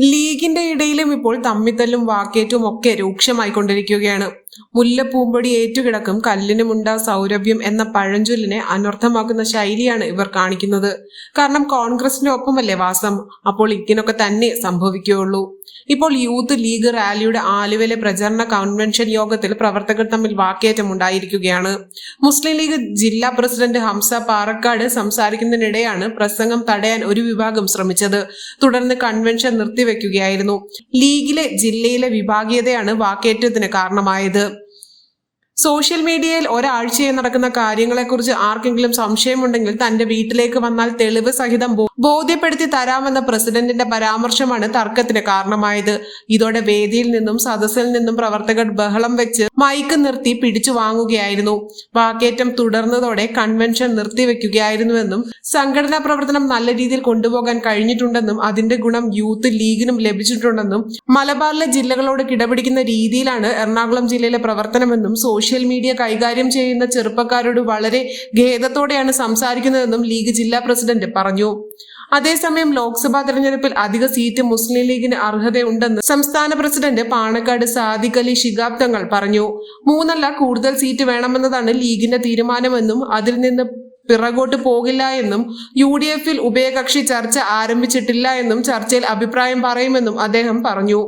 ലീഗിന്റെ ഇടയിലും ഇപ്പോൾ തമ്മിത്തല്ലും വാക്കേറ്റും ഒക്കെ രൂക്ഷമായിക്കൊണ്ടിരിക്കുകയാണ്. മുല്ലപ്പൂമ്പൊടി ഏറ്റുകിടക്കും കല്ലിനുമുണ്ട സൗരഭ്യം എന്ന പഴഞ്ചൊല്ലിനെ അനർത്ഥമാക്കുന്ന ശൈലിയാണ് ഇവർ കാണിക്കുന്നത്. കാരണം കോൺഗ്രസിന്റെ ഒപ്പമല്ലേ വാസം? അപ്പോൾ ഇങ്ങനൊക്കെ തന്നെ സംഭവിക്കുകയുള്ളൂ. ഇപ്പോൾ യൂത്ത് ലീഗ് റാലിയുടെ ആലുവയിലെ പ്രചരണ കൺവെൻഷൻ യോഗത്തിൽ പ്രവർത്തകർ തമ്മിൽ വാക്കേറ്റം ഉണ്ടായിരിക്കുകയാണ്. മുസ്ലിം ലീഗ് ജില്ലാ പ്രസിഡന്റ് ഹംസ പാറക്കാട് സംസാരിക്കുന്നതിനിടെയാണ് പ്രസംഗം തടയാൻ ഒരു വിഭാഗം ശ്രമിച്ചത്. തുടർന്ന് കൺവെൻഷൻ നിർത്തിവെക്കുകയായിരുന്നു. ലീഗിലെ ജില്ലയിലെ വിഭാഗീയതയാണ് വാക്കേറ്റത്തിന് കാരണമായത്. സോഷ്യൽ മീഡിയയിൽ ഒരാഴ്ചയായി നടക്കുന്ന കാര്യങ്ങളെക്കുറിച്ച് ആർക്കെങ്കിലും സംശയമുണ്ടെങ്കിൽ തന്റെ വീട്ടിലേക്ക് വന്നാൽ തെളിവ് സഹിതം ബോധ്യപ്പെടുത്തി തരാമെന്ന പ്രസിഡന്റിന്റെ പരാമർശമാണ് തർക്കത്തിന് കാരണമായത്. ഇതോടെ വേദിയിൽ നിന്നും സദസ്സിൽ നിന്നും പ്രവർത്തകർ ബഹളം വെച്ച് മൈക്ക് നിർത്തി പിടിച്ചു വാങ്ങുകയായിരുന്നു. വാക്കേറ്റം തുടർന്നതോടെ കൺവെൻഷൻ നിർത്തിവെക്കുകയായിരുന്നുവെന്നും സംഘടനാ പ്രവർത്തനം നല്ല രീതിയിൽ കൊണ്ടുപോകാൻ കഴിഞ്ഞിട്ടുണ്ടെന്നും അതിന്റെ ഗുണം യൂത്ത് ലീഗിനും ലഭിച്ചിട്ടുണ്ടെന്നും മലബാറിലെ ജില്ലകളോട് കിടപിടിക്കുന്ന രീതിയിലാണ് എറണാകുളം ജില്ലയിലെ പ്രവർത്തനമെന്നും സോഷ്യൽ മീഡിയ കൈകാര്യം ചെയ്യുന്ന ചെറുപ്പക്കാരോട് വളരെ ഖേദത്തോടെയാണ് സംസാരിക്കുന്നതെന്നും ലീഗ് ജില്ലാ പ്രസിഡന്റ് പറഞ്ഞു. അതേസമയം ലോക്സഭാ തെരഞ്ഞെടുപ്പിൽ അധിക സീറ്റ് മുസ്ലിം ലീഗിന് അർഹതയുണ്ടെന്ന് സംസ്ഥാന പ്രസിഡന്റ് പാണക്കാട് സാദിഖ് അലി ശിഹാബ് തങ്ങൾ പറഞ്ഞു. മൂന്നല്ല കൂടുതൽ സീറ്റ് വേണമെന്നതാണ് ലീഗിന്റെ തീരുമാനമെന്നും അതിൽ നിന്ന് പിറകോട്ട് പോകില്ല എന്നും യു ഡി എഫിൽ ഉഭയകക്ഷി ചർച്ച ആരംഭിച്ചിട്ടില്ല എന്നും ചർച്ചയിൽ അഭിപ്രായം പറയുമെന്നും അദ്ദേഹം പറഞ്ഞു.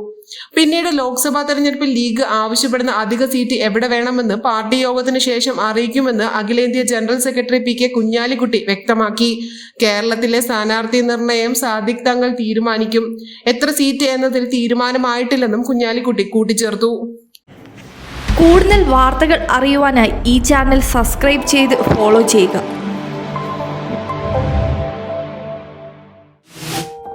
പിന്നീട് ലോക്സഭാ തെരഞ്ഞെടുപ്പിൽ ലീഗ് ആവശ്യപ്പെടുന്ന അധിക സീറ്റ് എവിടെ വേണമെന്ന് പാർട്ടി യോഗത്തിന് ശേഷം അറിയിക്കുമെന്ന് അഖിലേന്ത്യാ general secretary P K Kunhalikutty വ്യക്തമാക്കി. കേരളത്തിലെ സ്ഥാനാർത്ഥി നിർണയം സാദിഖ് തങ്ങൾ തീരുമാനിക്കും. എത്ര സീറ്റ് എന്നതിൽ തീരുമാനമായിട്ടില്ലെന്നും കുഞ്ഞാലിക്കുട്ടി കൂട്ടിച്ചേർത്തു. കൂടുതൽ വാർത്തകൾ അറിയുവാനായി ഈ ചാനൽ സബ്സ്ക്രൈബ് ചെയ്ത് ഫോളോ ചെയ്യുക.